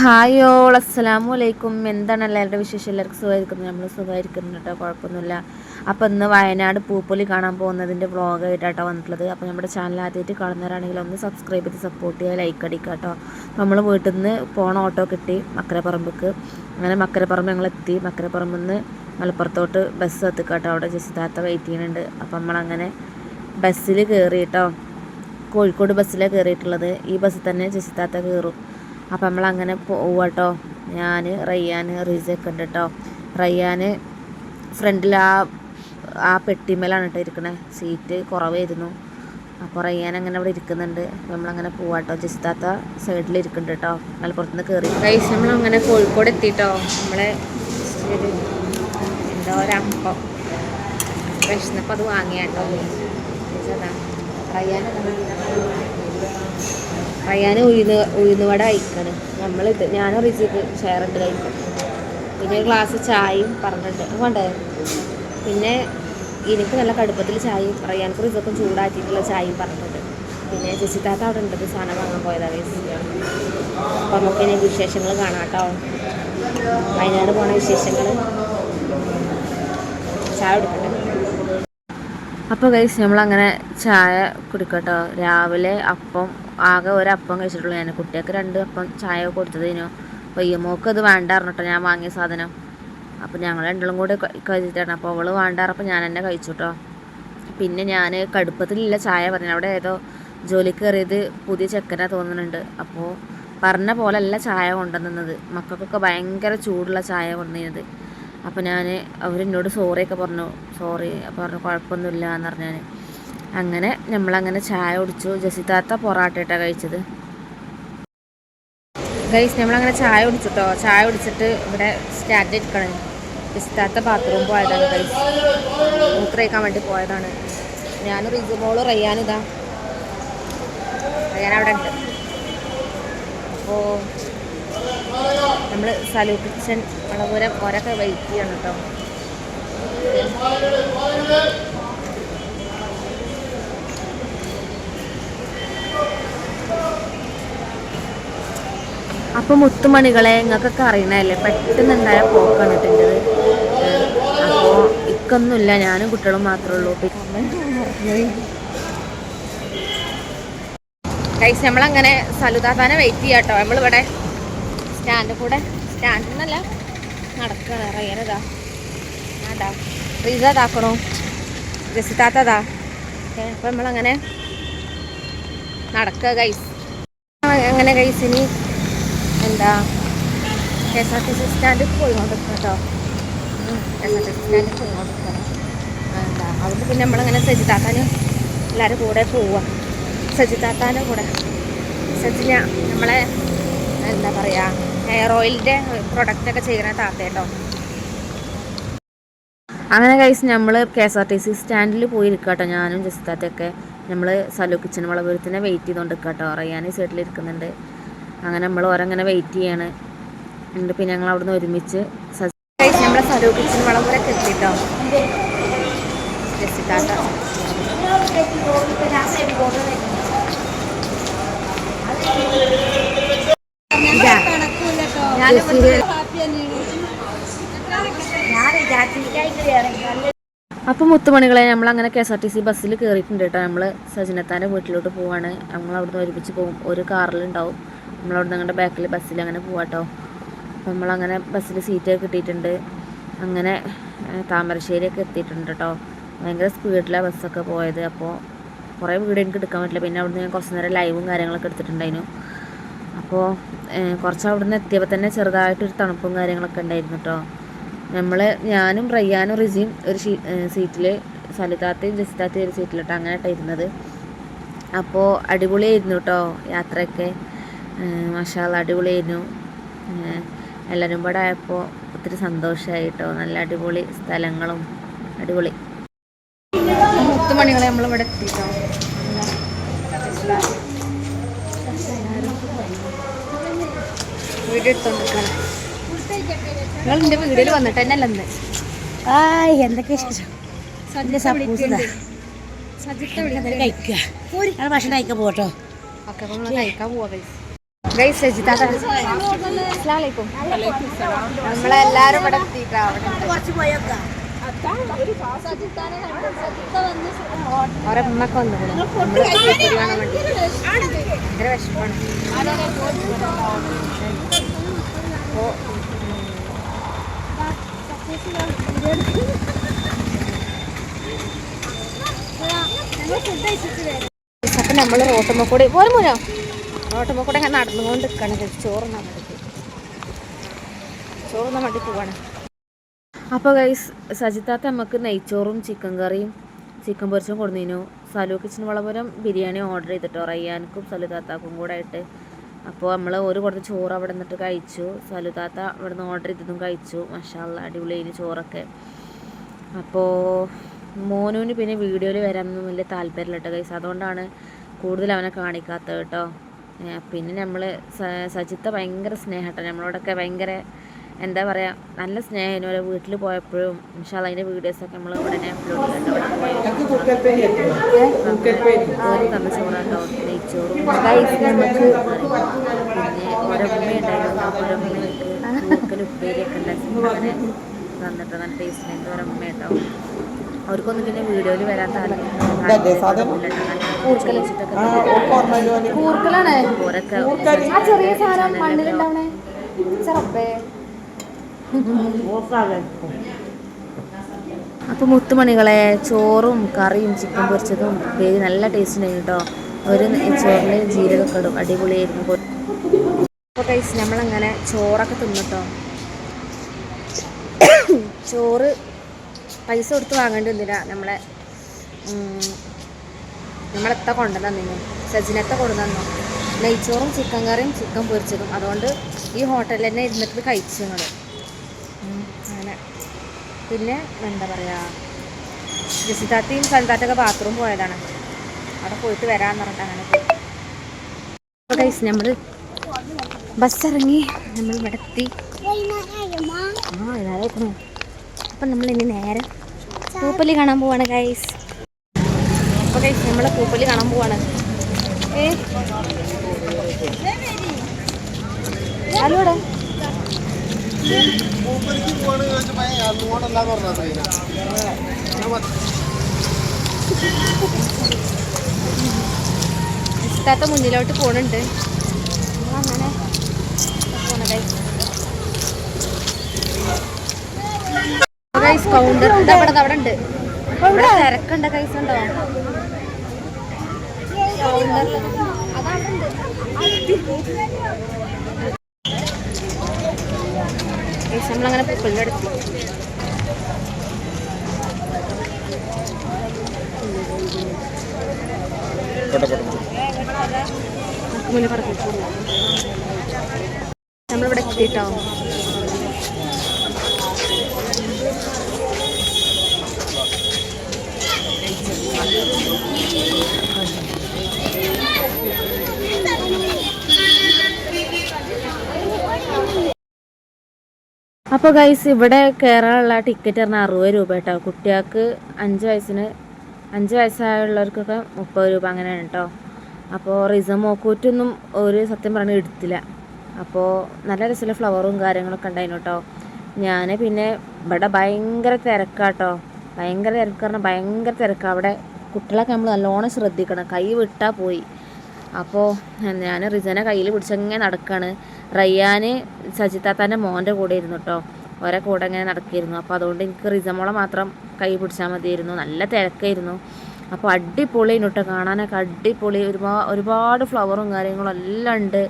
Hi all അസ്സലാമു അലൈക്കും. എന്താണ് എല്ലാവരുടെ വിശേഷം? എല്ലാവർക്കും സുഖമായിരിക്കുന്നു. നമ്മൾ സുഖമായിരിക്കുന്നു കേട്ടോ കുഴപ്പമൊന്നുമില്ല. അപ്പോൾ ഇന്ന് വയനാട് പൂപ്പൊലി കാണാൻ പോകുന്നതിന്റെ വ്ളോഗായിട്ടാട്ടോ വന്നിട്ടുള്ളത്. അപ്പോൾ നമ്മുടെ ചാനൽ ആദ്യമായിട്ട് കാണുന്നവരാണെങ്കിൽ ഒന്ന് സബ്സ്ക്രൈബ് ചെയ്ത് സപ്പോർട്ട് ചെയ്യുക ലൈക്ക് അടിക്കുക കേട്ടോ. നമ്മൾ വീട്ടിൽ നിന്ന് പോണ ഓട്ടോ കിട്ടി മക്കരപ്പറമ്പക്ക് അങ്ങനെ മക്കരപ്പറമ്പ് ഞങ്ങൾ എത്തി മക്കരപ്പറമ്പിൽ നിന്ന് മലപ്പുറത്തോട്ട് ബസ് എത്തിക്കാട്ടോ അവിടെ ജസിതാത്ത വെയിറ്റ് ചെയ്യുന്നുണ്ട്. അപ്പോൾ നമ്മളങ്ങനെ ബസ്സിൽ കയറി കേട്ടോ. കോഴിക്കോട് ബസ്സിലാണ് കയറിയിട്ടുള്ളത് ഈ ബസ്സിൽ തന്നെ ജസിതാത്ത കയറും അപ്പം നമ്മളങ്ങനെ പോവാട്ടോ ഞാൻ റയ്യാൻ റീസൊക്കെ ഉണ്ട് കേട്ടോ റയ്യാൻ ഫ്രണ്ടിൽ ആ ആ പെട്ടിമേലാണ് കേട്ടോ ഇരിക്കണേ. സീറ്റ് കുറവായിരുന്നു. അപ്പോൾ റയ്യാൻ അങ്ങനെ അവിടെ ഇരിക്കുന്നുണ്ട്. നമ്മളങ്ങനെ പോവാട്ടോ. ജിസ്താത്ത സൈഡിൽ ഇരിക്കുന്നുണ്ട് കേട്ടോ മലപ്പുറത്തുനിന്ന് കയറി കൈസ് നമ്മളങ്ങനെ കോഴിക്കോട് എത്തിട്ടോ. നമ്മളെ എന്തോ ഒരപ്പം വിശന്നപ്പോൾ അത് വാങ്ങിയാട്ടോ. റയ്യാൻ റയ്യാൻ ഉഴുന്ന് ഉഴുന്നുവട കഴിക്കാണ്. നമ്മളിത് ഞാനും റിസിക്ക് ഷെയർ ഇട്ട് കഴിക്കും. പിന്നെ ഒരു ഗ്ലാസ് ചായയും പറഞ്ഞിട്ടുണ്ട്. വേണ്ടേ? പിന്നെ എനിക്ക് നല്ല കടുപ്പത്തിൽ ചായയും റയ്യാൻക്ക് റിസൊക്കെ ചൂടാക്കിയിട്ടുള്ള ചായയും പറഞ്ഞിട്ടുണ്ട്. പിന്നെ ജസിത്താത്ത അവിടെ ഉണ്ട്. സാധനം വാങ്ങാൻ പോയതാണ് അപ്പോൾ നമുക്ക് ഇനി വിശേഷങ്ങൾ കാണാം കേട്ടോ. വയനാട് പോണ വിശേഷങ്ങൾ ചായ കൊടുക്കട്ടെ. അപ്പോൾ കഴിച്ച് നമ്മളങ്ങനെ ചായ കുടിക്കട്ടോ. രാവിലെ അപ്പം ആകെ ഒരു അപ്പം കഴിച്ചിട്ടുള്ളൂ ഞാൻ. കുട്ടിയൊക്കെ രണ്ട് അപ്പം ചായ കൊടുത്തതിനു വയ്യമ്മോക്ക് അത് വേണ്ട പറഞ്ഞിട്ടോ ഞാൻ വാങ്ങിയ സാധനം. അപ്പോൾ ഞങ്ങൾ രണ്ടും കൂടി കഴിച്ചിട്ടാണ്. അപ്പോൾ അവൾ വേണ്ടാറപ്പോൾ ഞാൻ തന്നെ കഴിച്ചു കേട്ടോ പിന്നെ ഞാൻ കടുപ്പത്തിലില്ല ചായ പറഞ്ഞു അവിടെ ഏതോ ജോലിക്ക് കയറിയത് പുതിയ ചെക്കനാ തോന്നുന്നുണ്ട്. അപ്പോൾ പറഞ്ഞ പോലല്ല ചായ കൊണ്ടുവന്നത്. മക്കൾക്കൊക്കെ ഭയങ്കര ചൂടുള്ള ചായ കൊണ്ടുവന്നത്. അപ്പോൾ ഞാൻ അവരെന്നോട് സോറിയൊക്കെ പറഞ്ഞു. സോറി പറഞ്ഞു കുഴപ്പമൊന്നുമില്ല എന്ന് പറഞ്ഞാൽ അങ്ങനെ നമ്മളങ്ങനെ ചായ കുടിച്ചു. ജസിതാത്ത പൊറാട്ടയിട്ടാണ് കഴിച്ചത്. ഗൈസ് നമ്മളങ്ങനെ ചായ കുടിച്ചു കേട്ടോ ചായ കുടിച്ചിട്ട് ഇവിടെ സ്റ്റാൻഡ് എടുക്കണം ജസിതാത്ത ബാത്റൂം പോയതാണ് ഗൈസ് മൂത്രയിക്കാൻ വേണ്ടി പോയതാണ്. ഞാൻ റിജുമോൾ റയ്യാനിതാ റയ്യാൻ അവിടെ ഉണ്ട്. അപ്പോൾ നമ്മൾ സലൂ കിച്ചൻ വളപുരം ഓരൊക്കെ വെയിറ്റ് ചെയ്യണം കേട്ടോ അപ്പൊ മുത്തുമണികളെ നിങ്ങൾക്കൊക്കെ പെട്ടെന്ന് ഉണ്ടായ പോക്കാണ് ഇട്ടിന്റെത് അപ്പോൾ ഇക്കൊന്നുമില്ല ഞാനും കുട്ടികളും മാത്രമേ ഉള്ളൂ. കൈസ് നമ്മളങ്ങനെ സലുതാത്താനെ വെയിറ്റ് ചെയ്യാം കേട്ടോ നമ്മളിവിടെ സ്റ്റാൻഡ് കൂടെ സ്റ്റാൻഡിൽ നിന്നല്ല നടക്കുക ഇറങ്ങിയതാ. അതാ റീസ ഇതാക്കണോ. ജസിത്താത്തതാ അപ്പം നമ്മളങ്ങനെ നടക്കുക ഗൈസ് അങ്ങനെ ഗൈസ് ഇനി എന്താ? K S R T C സ്റ്റാൻഡിൽ പോയിക്കൊണ്ടിരിക്കണം കേട്ടോ K S R T C സ്റ്റാൻഡിൽ പോയിക്കൊണ്ടിരിക്കണം എന്താ? അവിടെ പിന്നെ നമ്മളങ്ങനെ സജിതാത്താനും എല്ലാവരും കൂടെ പോവുക സജിതാത്താന്റെ കൂടെ. സജിന നമ്മളെ എന്താ പറയുക ഹെയർ ഓയിലിന്റെ പ്രൊഡക്റ്റൊക്കെ ചെയ്യുന്ന താത്ത കേട്ടോ അങ്ങനെ കഴിച്ച് നമ്മൾ K S R T C സ്റ്റാൻഡിൽ പോയി ഇരിക്കുക കേട്ടോ ഞാനും ജസ്താത്തൊക്കെ നമ്മൾ സലോ കിച്ചൻ വളപുരത്തിനെ വെയിറ്റ് ചെയ്തുകൊണ്ട് നിൽക്കുക കേട്ടോ റയ്യാൻ സൈഡിൽ ഇരിക്കുന്നുണ്ട്. അങ്ങനെ നമ്മൾ ഓരങ്ങനെ വെയിറ്റ് ചെയ്യാണ്. എന്നിട്ട് പിന്നെ ഞങ്ങൾ അവിടുന്ന് ഒരുമിച്ച് നമ്മളെ കിച്ചൻ അപ്പൊ മുത്തുമണികളെ നമ്മൾ അങ്ങനെ K S R T C ബസ്സിൽ കയറിയിട്ടുണ്ട് കേട്ടോ. നമ്മൾ സജിനത്താന്റെ വീട്ടിലോട്ട് പോവാണ്. നമ്മൾ അവിടുന്ന് ഒരുമിച്ച് പോകും. ഒരു കാറിലുണ്ടാവും. നമ്മൾ നിങ്ങളുടെ ബാക്കിൽ ബസ്സിൽ അങ്ങനെ പോവാട്ടോ. അപ്പം നമ്മളങ്ങനെ ബസ്സിൽ സീറ്റൊക്കെ കിട്ടിയിട്ടുണ്ട്. അങ്ങനെ താമരശ്ശേരിയൊക്കെ എത്തിയിട്ടുണ്ട് കേട്ടോ ഭയങ്കര സ്പീഡിലാണ് ബസ്സൊക്കെ പോയത്. അപ്പോൾ കുറേ വീഡിയോ എനിക്ക് എടുക്കാൻ പറ്റില്ല. പിന്നെ അവിടുന്ന് ഞാൻ കുറച്ച് നേരം ലൈവും കാര്യങ്ങളൊക്കെ എടുത്തിട്ടുണ്ടായിരുന്നു. അപ്പോൾ കുറച്ച് അവിടുന്ന് എത്തിയപ്പോൾ തന്നെ ചെറുതായിട്ടൊരു തണുപ്പും കാര്യങ്ങളൊക്കെ ഉണ്ടായിരുന്നു കേട്ടോ നമ്മൾ ഞാനും റയ്യാനും റിസിയും ഒരു സീറ്റിൽ സലിതാത്തയും ജസിതാത്തയും ഒരു സീറ്റിലിട്ടോ അങ്ങനെ ഇരുന്നത്. അപ്പോൾ അടിപൊളിയായിരുന്നു കേട്ടോ യാത്രയൊക്കെ. മഷാല അടിപൊളിയായിരുന്നു. എല്ലാവരും കൂടെ ആയപ്പോൾ ഒത്തിരി സന്തോഷമായി കേട്ടോ നല്ല അടിപൊളി സ്ഥലങ്ങളും അടിപൊളി. പത്ത് മണികളെ നമ്മളിവിടെ എത്തിട്ടോ. വീഡിയോ എടുത്തോണ്ടിരിക്കണം നിങ്ങൾ എന്റെ വീഡിയോയിൽ വന്നിട്ട് തന്നെ അല്ലെന്ന് ആയ് എന്തൊക്കെ ശേഷം കഴിക്കുക ഭക്ഷണം കഴിക്കാൻ പോട്ടോ ഒക്കെ കഴിക്കാൻ പോവാ. ഗൈസ് സജിത അസ്സലാമലൈക്കും. നമ്മളെല്ലാരും ഇവിടെ ഓരോ ഉമ്മക്ക് വന്നു ഭയങ്കര വിഷമാണ്. അപ്പൊ നമ്മൾ റോട്ടുമ്മ കൂടി. പോരും പോരോ റോട്ടുമ്മ കൂടെ ഇങ്ങനെ നടന്നുകൊണ്ട് നിൽക്കണത് ചോറ് വേണ്ടി. ചോറ് വേണ്ടി പോവാണ്. അപ്പോൾ ഗൈസ് സജിത്താത്ത നമുക്ക് നെയ്ച്ചോറും ചിക്കൻ കറിയും ചിക്കൻ പൊരിച്ചും കൊടുന്നിനു. സലു കിച്ചൻ വളപുരം ബിരിയാണി ഓർഡർ ചെയ്തിട്ടോ റയ്യാനക്കും സലു താത്താക്കും കൂടെ ആയിട്ട് അപ്പോൾ നമ്മൾ ഒരു കൊടുത്ത ചോറ് അവിടെ നിന്നിട്ട് കഴിച്ചു. സലു താത്ത അവിടെ നിന്ന് ഓർഡർ ചെയ്തതും കഴിച്ചു. മഷാള്ള അടിപൊളിയായി ചോറൊക്കെ. അപ്പോൾ മോനുവിന് പിന്നെ വീഡിയോയിൽ വരാനൊന്നും വലിയ താല്പര്യമില്ല കേട്ടോ ഗൈസ് അതുകൊണ്ടാണ് കൂടുതൽ അവനെ കാണിക്കാത്തത് കേട്ടോ പിന്നെ നമ്മൾ സജിത്ത ഭയങ്കര സ്നേഹട്ടോ. നമ്മളോടൊക്കെ ഭയങ്കര എന്താ പറയുക നല്ല സ്നേഹം ഓരോ വീട്ടിൽ പോയപ്പോഴും ഇൻഷാല്ല അതിന്റെ വീഡിയോസൊക്കെ നമ്മൾ ഉടനെ അപ്ലോഡ് ചെയ്യുന്നുണ്ടാവും തന്ന ചോറാട്ടോ നെയ്ച്ചോറും ഗൈസ് നമുക്ക് പിന്നെ ഓരോ ഉമ്മയുണ്ടായിരുന്നു ഓരോ ഉമ്മയ്ക്ക് കൂക്കൽ ഉപ്പേരിയൊക്കെ ഉണ്ടാക്കി അങ്ങനെ തന്നിട്ട് നല്ല ടേസ്റ്റ് ഉണ്ട് ഓരോ ഉമ്മയുണ്ടാവും അവർക്കൊന്നും പിന്നെ വീഡിയോയിൽ കൂർക്കലാണ്? ആ ചെറിയ സാധനം മണ്ണിലുണ്ടാവണേ ചെറുപ്പേ. അപ്പോൾ മുത്തുമണികളെ ചോറും കറിയും ചിക്കൻ പൊരിച്ചതും പേര് നല്ല ടേസ്റ്റ് ഉണ്ടായിരുന്നു കേട്ടോ. ഒരു ചോറിൽ ജീരകമൊക്കെ ഇടും അടിപൊളിയായിരുന്നു അപ്പോൾ നമ്മളങ്ങനെ ചോറൊക്കെ തിന്നിട്ടോ ചോറ് പൈസ കൊടുത്ത് വാങ്ങേണ്ടി വന്നില്ല നമ്മളെ നമ്മളെത്ത കൊണ്ടുവന്നു സജിനത്തെ കൊണ്ടുവന്നു നെയ്ച്ചോറും ചിക്കൻ കറിയും ചിക്കൻ പൊരിച്ചതും. അതുകൊണ്ട് ഈ ഹോട്ടലിൽ തന്നെ ഇരുന്നിട്ട് കഴിച്ചു ഞങ്ങൾ അങ്ങനെ. പിന്നെ എന്താ പറയുക ജസിതാത്തിയും സൽതാത്തൊക്കെ ബാത്റൂം പോയതാണ്. അവിടെ പോയിട്ട് വരാമെന്ന് പറഞ്ഞിട്ട് അങ്ങനെ പോയി. അപ്പോൾ നമ്മൾ ബസ് ഇറങ്ങി. നമ്മൾ ഇവിടെ എത്തി ആ ഇതായിരുന്നു അപ്പം നമ്മൾ ഇനി നേരെ പൂപ്പലി കാണാൻ പോവാണ് ഗൈസ് അപ്പോൾ ഗൈസ് നമ്മൾ പൂപ്പലി കാണാൻ പോവാണ്. ഏ? ഹലോ ഇവിടെ ഇഷ്ടത്തെ മുന്നിലോട്ട് പോണുണ്ട്. അങ്ങനെ പോണത് ഗൈസ് കൗണ്ടർ അവിടെ അവിടെ? ഉണ്ട് തിരക്കുണ്ട് ഗൈസ് ഉണ്ടോ ഗൈസ് നമ്മളങ്ങനെ അങ്ങനെ അടുത്ത് മുന്നേ പറഞ്ഞു നമ്മളിവിടെ എത്തിയിട്ടോ അപ്പോൾ ഗൈസ് ഇവിടെ കയറാനുള്ള ടിക്കറ്റ് പറഞ്ഞാൽ അറുപത് രൂപ കേട്ടോ. കുട്ടികൾക്ക് അഞ്ച് വയസ്സിന് അഞ്ച് വയസ്സായുള്ളവർക്കൊക്കെ മുപ്പത് രൂപ അങ്ങനെയാണ് കേട്ടോ. അപ്പോൾ റിസം മോക്കൂറ്റൊന്നും ഒരു സത്യം പറഞ്ഞാൽ എടുത്തില്ല. അപ്പോൾ നല്ല രസമുള്ള ഫ്ലവറും കാര്യങ്ങളൊക്കെ ഉണ്ടായിരുന്നു കേട്ടോ. ഞാൻ പിന്നെ ഇവിടെ ഭയങ്കര തിരക്കാട്ടോ ഭയങ്കര തിരക്ക് ഭയങ്കര തിരക്കാണ് അവിടെ കുട്ടികളൊക്കെ നമ്മൾ നല്ലോണം ശ്രദ്ധിക്കണം. കൈ വിട്ടാൽ പോയി. അപ്പോൾ ഞാൻ റിസനെ കയ്യിൽ പിടിച്ചങ്ങനെ നടക്കുകയാണ് റയ്യാന് സജിത്താത്താന്റെ മോന്റെ കൂടെ ഇരുന്നു കേട്ടോ ഓരോ കൂടെ ഇങ്ങനെ നടക്കിയിരുന്നു. അപ്പോൾ അതുകൊണ്ട് എനിക്ക് റിസമോളെ മാത്രം കൈ പിടിച്ചാൽ മതിയായിരുന്നു. നല്ല തിരക്കായിരുന്നു. അപ്പോൾ അടിപൊളി കേട്ടോ കാണാനൊക്കെ. അടിപൊളി. ഒരുപാട് ഒരുപാട് ഫ്ലവറും കാര്യങ്ങളും എല്ലാം ഉണ്ട്.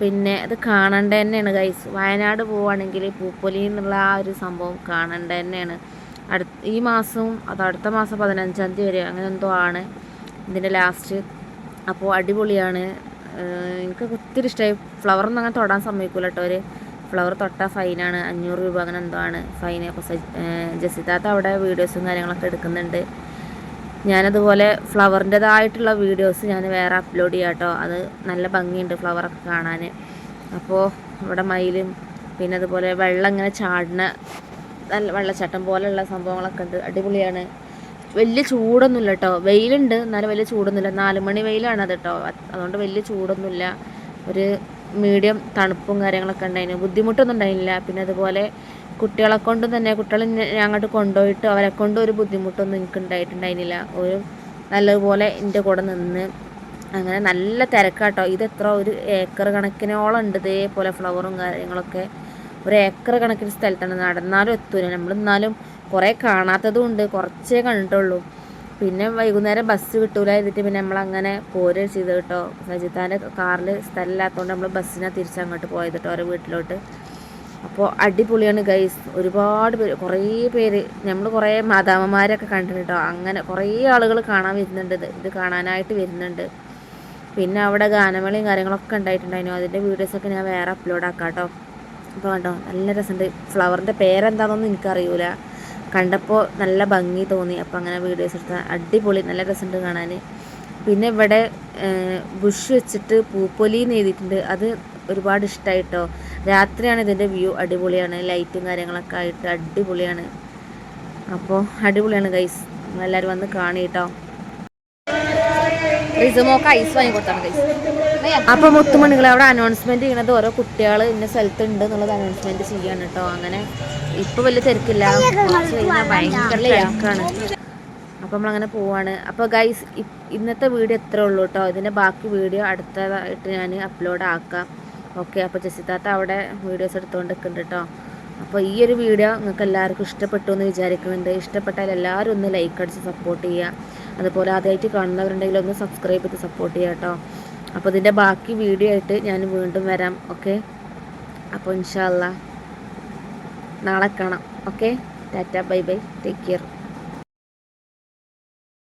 പിന്നെ അത് കാണേണ്ട തന്നെയാണ് ഗൈസ് വയനാട് പോവുകയാണെങ്കിൽ പൂപ്പൊലി എന്നുള്ള ആ ഒരു സംഭവം കാണേണ്ട തന്നെയാണ്. അടുത്ത ഈ മാസവും അത് അടുത്ത മാസം പതിനഞ്ചാം തീയതി വരെ അങ്ങനെ എന്തോ ആണ്. ഇതിന്റെ ലാസ്റ്റ് അപ്പോൾ അടിപൊളിയാണ്. എനിക്ക് ഒത്തിരി ഇഷ്ടമായി ഫ്ലവറൊന്നും അങ്ങനെ തൊടാൻ സമ്മതിക്കൂല കേട്ടോ ഒരു ഫ്ലവർ തൊട്ടാൽ ഫൈനാണ് അഞ്ഞൂറ് രൂപ അങ്ങനെ എന്തോ ആണ് ഫൈൻ അപ്പോൾ ജസിതാത്ത അവിടെ വീഡിയോസും കാര്യങ്ങളൊക്കെ എടുക്കുന്നുണ്ട്. ഞാനതുപോലെ ഫ്ലവറിന്റെതായിട്ടുള്ള വീഡിയോസ് ഞാൻ വേറെ അപ്ലോഡ് ചെയ്യാം കേട്ടോ അത് നല്ല ഭംഗിയുണ്ട് ഫ്ലവറൊക്കെ കാണാൻ അപ്പോൾ ഇവിടെ മയിലും പിന്നെ അതുപോലെ വെള്ളം ഇങ്ങനെ ചാടുന്ന നല്ല വെള്ളച്ചാട്ടം പോലെയുള്ള സംഭവങ്ങളൊക്കെ ഉണ്ട്. അടിപൊളിയാണ്. വലിയ ചൂടൊന്നുമില്ല കേട്ടോ. വെയിലുണ്ട് എന്നാലും വലിയ ചൂടൊന്നുമില്ല. നാല് മണി വെയിലാണ് അത് കേട്ടോ. അതുകൊണ്ട് വലിയ ചൂടൊന്നുമില്ല. ഒരു മീഡിയം തണുപ്പും കാര്യങ്ങളൊക്കെ ഉണ്ടായിരുന്നു ബുദ്ധിമുട്ടൊന്നും ഉണ്ടായില്ല പിന്നെ അതുപോലെ കുട്ടികളെ കൊണ്ട് തന്നെ കുട്ടികളെ ഞാൻ അങ്ങോട്ട് കൊണ്ടുപോയിട്ട് അവരെ കൊണ്ട് ഒരു ബുദ്ധിമുട്ടൊന്നും എനിക്ക് ഉണ്ടായിട്ടുണ്ടായിരുന്നില്ല ഒരു നല്ലതുപോലെ എന്റെ കൂടെ നിന്ന് അങ്ങനെ നല്ല തിരക്കാട്ടോ ഇത് എത്ര ഒരു ഏക്കർ കണക്കിനോളം ഉണ്ട്. ഇതേപോലെ ഫ്ലവറും കാര്യങ്ങളൊക്കെ. ഒരു ഏക്കർ കണക്കിന് സ്ഥലത്താണ്. നടന്നാലും എത്തൂല. നമ്മൾ എന്നാലും കുറേ കാണാത്തതും ഉണ്ട് കുറച്ചേ കണ്ടിട്ടുള്ളൂ. പിന്നെ വൈകുന്നേരം ബസ് കിട്ടൂല എന്നിട്ട് പിന്നെ നമ്മളങ്ങനെ പോരുക ചെയ്ത് കേട്ടോ സജിത്താന്റെ കാറിൽ സ്ഥലമില്ലാത്തതുകൊണ്ട് നമ്മൾ ബസ്സിനെ തിരിച്ചങ്ങോട്ട് പോയത് കേട്ടോ അവരുടെ വീട്ടിലോട്ട്. അപ്പോൾ അടിപൊളിയാണ് ഗൈസ് ഒരുപാട് പേര് കുറേ പേര്. നമ്മൾ കുറേ മാതാമ്മമാരൊക്കെ കണ്ടിട്ടുണ്ട് അങ്ങനെ കുറേ ആളുകൾ കാണാൻ വരുന്നുണ്ട്. ഇത് ഇത് കാണാനായിട്ട് വരുന്നുണ്ട്. പിന്നെ അവിടെ ഗാനമേളയും കാര്യങ്ങളൊക്കെ ഉണ്ടായിട്ടുണ്ടായിരുന്നു. അതിന്റെ വീഡിയോസൊക്കെ ഞാൻ വേറെ അപ്ലോഡ് ആക്കാം കേട്ടോ അപ്പോൾ കണ്ടോ? നല്ല രസമുണ്ട്. ഫ്ലവറിന്റെ പേരെന്താണെന്നൊന്നും എനിക്കറിയൂല. കണ്ടപ്പോൾ നല്ല ഭംഗി തോന്നി. അപ്പോൾ അങ്ങനെ വീഡിയോസ് എടുത്ത അടിപൊളി നല്ല രസമുണ്ട് കാണാൻ. പിന്നെ ഇവിടെ ബുഷ് വെച്ചിട്ട് പൂപ്പൊലി എന്ന് എഴുതിയിട്ടുണ്ട്. അത് ഒരുപാട് ഇഷ്ടമായിട്ടോ രാത്രിയാണ് ഇതിന്റെ വ്യൂ അടിപൊളിയാണ്. ലൈറ്റും കാര്യങ്ങളൊക്കെ ആയിട്ട് അടിപൊളിയാണ്. അപ്പോൾ അടിപൊളിയാണ് ഗൈസ് എല്ലാവരും വന്ന് കാണിട്ടോ റിസുമോക്ക് ഐസ് വാങ്ങി കൊടുത്താണ് ഗൈസ് അപ്പോൾ മുത്തുമണികൾ അവിടെ അനൗൺസ്മെന്റ് ചെയ്യണത് ഓരോ കുട്ടികൾ ഇന്ന സ്ഥലത്ത് ഉണ്ട് എന്നുള്ളത് അനൗൺസ്മെന്റ് ചെയ്യാണ് കേട്ടോ അങ്ങനെ ഇപ്പൊ വലിയ തിരക്കില്ല. ഭയങ്കര തിരക്കാണ്. അപ്പോൾ നമ്മളങ്ങനെ പോവാണ്. അപ്പോൾ ഗൈസ് ഇന്നത്തെ വീഡിയോ എത്ര ഉള്ളൂ കേട്ടോ ഇതിന്റെ ബാക്കി വീഡിയോ അടുത്തതായിട്ട് ഞാൻ അപ്ലോഡ് ആക്കാം. ഓക്കെ അപ്പോൾ ജസിത്താത്ത അവിടെ വീഡിയോസ് എടുത്തുകൊണ്ട് നിൽക്കുന്നുണ്ട് കേട്ടോ അപ്പോൾ ഈ ഒരു വീഡിയോ നിങ്ങൾക്ക് എല്ലാവർക്കും ഇഷ്ടപ്പെട്ടു എന്ന് വിചാരിക്കുന്നുണ്ട്. ഇഷ്ടപ്പെട്ടാൽ എല്ലാവരും ഒന്ന് ലൈക്ക് അടിച്ച് സപ്പോർട്ട് ചെയ്യുക അതുപോലെ ആദ്യമായിട്ട് കാണുന്നവരുണ്ടെങ്കിൽ ഒന്ന് സബ്സ്ക്രൈബ് ചെയ്ത് സപ്പോർട്ട് ചെയ്യുക കേട്ടോ അപ്പോൾ ഇതിന്റെ ബാക്കി വീഡിയോ ആയിട്ട് ഞാൻ വീണ്ടും വരാം. ഓക്കെ അപ്പോൾ ഇൻഷാല്ല നാളെ കാണാം. Okay tata bye bye take care